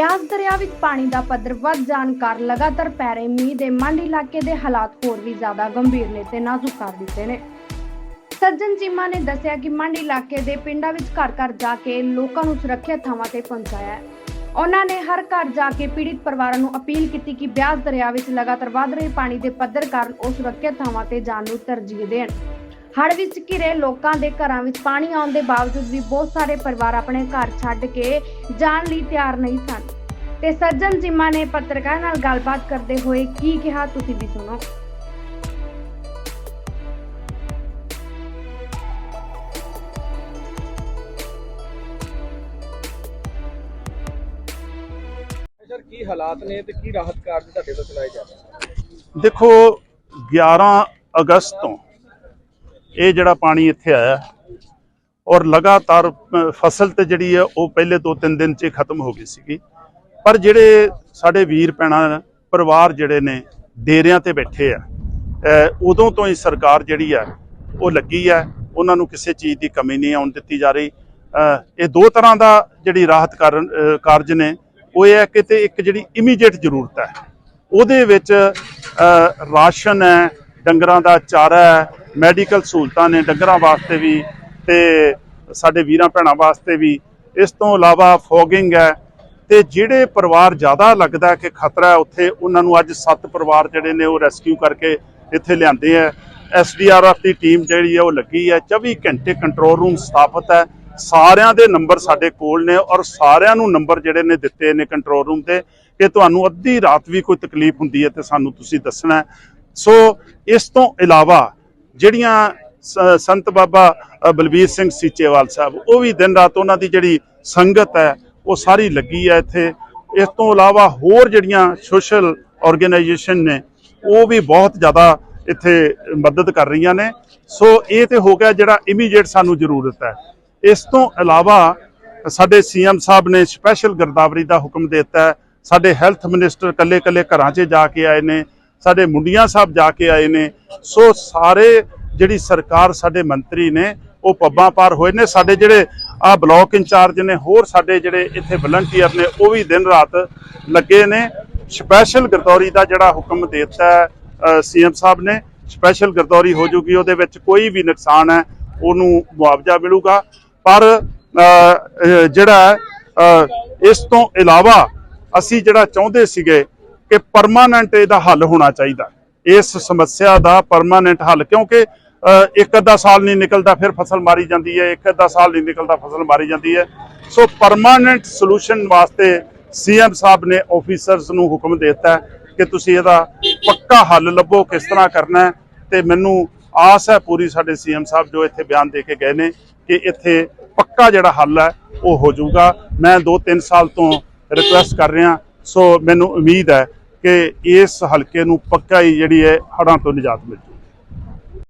ਬਿਆਸ ਦਰਿਆ ਵਿੱਚ ਪਾਣੀ ਦਾ ਪੱਧਰ ਵੱਧ ਜਾਣ ਕਾਰਨ ਲਗਾਤਾਰ ਪੈ ਰਹੇ ਮੀਂਹ ਦੇ ਮੰਡ ਇਲਾਕੇ ਦੇ ਹਾਲਾਤ ਹੋਰ ਵੀ ਜ਼ਿਆਦਾ ਗੰਭੀਰ ਨੇ ਤੇ ਨਾਜ਼ੁਕ ਕਰ ਦਿੱਤੇ ਨੇ। ਸੱਜਣ ਚੀਮਾ ਨੇ ਦੱਸਿਆ ਕਿ ਮੰਡ ਇਲਾਕੇ ਦੇ ਪਿੰਡਾਂ ਵਿੱਚ ਘਰ ਘਰ ਜਾ ਕੇ ਲੋਕਾਂ ਨੂੰ ਸੁਰੱਖਿਅਤ ਥਾਵਾਂ ਤੇ ਪਹੁੰਚਾਇਆ ਹੈ। ਉਹਨਾਂ ਨੇ ਹਰ ਘਰ ਜਾ ਕੇ ਪੀੜਿਤ ਪਰਿਵਾਰਾਂ ਨੂੰ ਅਪੀਲ ਕੀਤੀ ਕਿ ਬਿਆਸ ਦਰਿਆ ਵਿੱਚ ਲਗਾਤਾਰ ਵੱਧ ਰਹੇ ਪਾਣੀ ਦੇ ਪੱਧਰ ਕਾਰਨ ਉਹ ਸੁਰੱਖਿਅਤ ਥਾਵਾਂ ਤੇ ਜਾਣ ਨੂੰ ਤਰਜੀਹ ਦੇਣ। ਹੜ੍ਹ ਵਿੱਚ ਘਿਰੇ ਲੋਕਾਂ ਦੇ ਘਰਾਂ ਵਿੱਚ ਪਾਣੀ ਆਉਣ ਦੇ ਬਾਵਜੂਦ ਵੀ ਬਹੁਤ ਸਾਰੇ ਪਰਿਵਾਰ ਆਪਣੇ ਘਰ ਛੱਡ ਕੇ ਜਾਣ ਲਈ ਤਿਆਰ ਨਹੀਂ ਸਨ। ਤੇ ਸੱਜਣ ਜਿਮਾ ਨੇ ਪੱਤਰਕਾਰ ਨਾਲ ਗੱਲਬਾਤ ਕਰਦੇ ਹੋਏ ਕੀ ਕਿਹਾ ਤੁਸੀਂ ਵੀ ਸੁਣੋ। ਸਰ ਕੀ ਹਾਲਾਤ ਨੇ ਤੇ ਕੀ ਰਾਹਤ ਕਾਰਜ ਤੁਹਾਡੇ ਤੋਂ ਚਲਾਏ ਜਾ ਰਹੇ ਦੇਖੋ 11 ਅਗਸਤ ਤੋਂ ਇਹ ਜਿਹੜਾ ਪਾਣੀ ਇੱਥੇ ਆਇਆ ਔਰ ਲਗਾਤਾਰ ਫਸਲ ਤੇ ਜਿਹੜੀ ਹੈ ਉਹ ਪਹਿਲੇ 2-3 ਦਿਨ 'ਚ ਹੀ ਖਤਮ ਹੋ ਗਈ ਸੀਗੀ। ਪਰ ਜਿਹੜੇ ਸਾਡੇ ਵੀਰ ਭੈਣਾਂ ਪਰਿਵਾਰ ਜਿਹੜੇ ਨੇ, ਡੇਰਿਆਂ ਤੇ ਬੈਠੇ ਆ। ਉਦੋਂ ਤੋਂ ਹੀ ਸਰਕਾਰ ਜਿਹੜੀ ਆ, ਉਹ ਲੱਗੀ ਆ। ਉਹਨਾਂ ਨੂੰ ਕਿਸੇ ਚੀਜ਼ ਦੀ ਕਮੀ ਨਹੀਂ ਆਉਣ ਦਿੱਤੀ ਜਾ ਰਹੀ। ਇਹ ਦੋ ਤਰ੍ਹਾਂ ਦਾ ਜਿਹੜੀ ਰਾਹਤ ਕਾਰਨ ਕਾਰਜ ਨੇ। ਉਹ ਇਹ ਹੈ ਕਿ ਤੇ ਇੱਕ ਜਿਹੜੀ ਇਮੀਡੀਏਟ ਜ਼ਰੂਰਤ ਹੈ ਉਹਦੇ ਵਿੱਚ ਰਾਸ਼ਨ ਹੈ, ਡੰਗਰਾਂ ਦਾ ਚਾਰਾ ਹੈ ਮੈਡੀਕਲ ਸਹੂਲਤਾਂ ਨੇ ਡੰਗਰਾਂ ਵਾਸਤੇ ਵੀ ਤੇ ਸਾਡੇ ਵੀਰਾਂ ਭੈਣਾਂ ਵਾਸਤੇ ਵੀ। ਇਸ ਤੋਂ ਇਲਾਵਾ ਫੋਗਿੰਗ ਹੈ ਤੇ ਜਿਹੜੇ ਪਰਿਵਾਰ ਜ਼ਿਆਦਾ ਲੱਗਦਾ ਕਿ ਖਤਰਾ ਉੱਥੇ ਉਹਨਾਂ ਨੂੰ ਅੱਜ ਸੱਤ ਪਰਿਵਾਰ ਜਿਹੜੇ ਨੇ ਉਹ ਰੈਸਕਿਊ ਕਰਕੇ ਇੱਥੇ ਲਿਆਂਦੇ ਆ। ਐਸਡੀਆਰਐਫ ਦੀ ਟੀਮ ਜਿਹੜੀ ਹੈ ਉਹ ਲੱਗੀ ਹੈ 24 ਘੰਟੇ ਕੰਟਰੋਲ ਰੂਮ ਸਥਾਪਿਤ ਹੈ। ਸਾਰਿਆਂ ਦੇ ਨੰਬਰ ਸਾਡੇ ਕੋਲ ਨੇ ਔਰ ਸਾਰਿਆਂ ਨੂੰ ਨੰਬਰ ਜਿਹੜੇ ਨੇ ਦਿੱਤੇ ਨੇ ਕੰਟਰੋਲ ਰੂਮ ਤੇ ਕਿ ਤੁਹਾਨੂੰ ਅੱਧੀ ਰਾਤ ਵੀ ਕੋਈ ਤਕਲੀਫ ਹੁੰਦੀ ਹੈ ਤੇ ਸਾਨੂੰ ਤੁਸੀਂ ਦੱਸਣਾ ਸੋ ਇਸ ਤੋਂ ਇਲਾਵਾ ਜਿਹੜੀਆਂ ਸ- ਸੰਤ ਬਾਬਾ ਬਲਬੀਰ ਸਿੰਘ ਸੀਚੇਵਾਲ ਸਾਹਿਬ, ਉਹ ਵੀ ਦਿਨ ਰਾਤ ਉਹਨਾਂ ਦੀ ਜਿਹੜੀ ਸੰਗਤ ਹੈ ਉਹ ਸਾਰੀ ਲੱਗੀ ਹੈ ਇੱਥੇ। ਇਸ ਤੋਂ ਇਲਾਵਾ ਹੋਰ ਜਿਹੜੀਆਂ ਸੋਸ਼ਲ ਆਰਗੇਨਾਈਜੇਸ਼ਨ ਨੇ, ਉਹ ਵੀ ਬਹੁਤ ਜ਼ਿਆਦਾ ਇੱਥੇ ਮਦਦ ਕਰ ਰਹੀਆਂ ਨੇ। ਸੋ ਇਹ ਤੇ ਹੋ ਗਿਆ ਜਿਹੜਾ ਇਮੀਡੀਏਟ ਸਾਨੂੰ ਜ਼ਰੂਰਤ ਹੈ। ਇਸ ਤੋਂ ਇਲਾਵਾ ਸਾਡੇ ਸੀਐਮ ਸਾਹਿਬ ਨੇ ਸਪੈਸ਼ਲ ਗਿਰਦਾਵਰੀ ਦਾ ਹੁਕਮ ਦਿੱਤਾ ਸਾਡੇ ਹੈਲਥ ਮਿਨਿਸਟਰ ਕੱਲੇ ਕੱਲੇ ਘਰਾਂ 'ਚ ਜਾ ਕੇ ਆਏ ਨੇ। ਸਾਡੇ ਮੁੰਡੀਆਂ ਸਾਹਿਬ ਜਾ ਕੇ ਆਏ ਨੇ। ਸੋ ਸਾਰੇ ਜਿਹੜੀ ਸਰਕਾਰ, ਸਾਡੇ ਮੰਤਰੀ ਨੇ, ਉਹ ਪੱਬਾਂ ਪਾਰ ਹੋਏ ਨੇ। ਸਾਡੇ ਜਿਹੜੇ ਆ ਬਲਾਕ ਇੰਚਾਰਜ ਨੇ, ਹੋਰ ਸਾਡੇ ਜਿਹੜੇ ਇੱਥੇ ਵਲੰਟੀਅਰ ਨੇ, ਉਹ ਵੀ ਦਿਨ ਰਾਤ ਲੱਗੇ ਨੇ। ਸਪੈਸ਼ਲ ਗਰਦੌਰੀ ਦਾ ਜਿਹੜਾ ਹੁਕਮ ਦੇ ਦਿੱਤਾ ਹੈ ਸੀਐਮ ਸਾਹਿਬ ਨੇ ਸਪੈਸ਼ਲ ਗਰਦੌਰੀ ਹੋ ਜੂਗੀ, ਉਹਦੇ ਵਿੱਚ ਕੋਈ ਵੀ ਨੁਕਸਾਨ ਹੈ, ਉਹਨੂੰ ਮੁਆਵਜ਼ਾ ਮਿਲੂਗਾ। ਪਰ ਜਿਹੜਾ ਇਸ ਤੋਂ ਇਲਾਵਾ ਅਸੀਂ ਜਿਹੜਾ ਚਾਹੁੰਦੇ ਸੀਗੇ ਕਿ ਪਰਮਾਨੈਂਟ ਇਹਦਾ ਹੱਲ ਹੋਣਾ ਚਾਹੀਦਾ। ਇਸ ਸਮੱਸਿਆ ਦਾ ਪਰਮਾਨੈਂਟ ਹੱਲ, ਕਿਉਂਕਿ ਇੱਕ ਅੱਧਾ ਸਾਲ ਨਹੀਂ ਨਿਕਲਦਾ ਫਿਰ ਫਸਲ ਮਾਰੀ ਜਾਂਦੀ ਹੈ, ਇੱਕ ਅੱਧਾ ਸਾਲ ਨਹੀਂ ਨਿਕਲਦਾ ਫਸਲ ਮਾਰੀ ਜਾਂਦੀ ਹੈ। ਸੋ ਪਰਮਾਨੈਂਟ ਸੋਲੂਸ਼ਨ ਵਾਸਤੇ ਸੀਐਮ ਸਾਹਿਬ ਨੇ ਆਫੀਸਰਸ ਨੂੰ ਹੁਕਮ ਦੇ ਦਿੱਤਾ ਕਿ ਤੁਸੀਂ ਇਹਦਾ ਪੱਕਾ ਹੱਲ ਲੱਭੋ, ਕਿਸ ਤਰ੍ਹਾਂ ਕਰਨਾ ਹੈ। ਤੇ ਮੈਨੂੰ ਆਸ ਹੈ ਪੂਰੀ ਸਾਡੇ ਸੀਐਮ ਸਾਹਿਬ ਜੋ ਇੱਥੇ ਬਿਆਨ ਦੇ ਕੇ ਗਏ ਨੇ ਕਿ ਇੱਥੇ ਪੱਕਾ ਜਿਹੜਾ ਹੱਲ ਹੈ ਉਹ ਹੋ ਜਾਊਗਾ। ਮੈਂ 2-3 ਸਾਲ ਤੋਂ ਰਿਕੁਐਸਟ ਕਰ ਰਿਹਾ ਸੋ ਮੈਨੂੰ ਉਮੀਦ ਹੈ ਕਿ ਇਸ ਹਲਕੇ ਨੂੰ ਪੱਕਾ ਹੀ ਜਿਹੜੀ ਹੈ ਹੜ੍ਹਾਂ ਤੋਂ ਨਿਜਾਤ ਮਿਲ ਜਾਊ।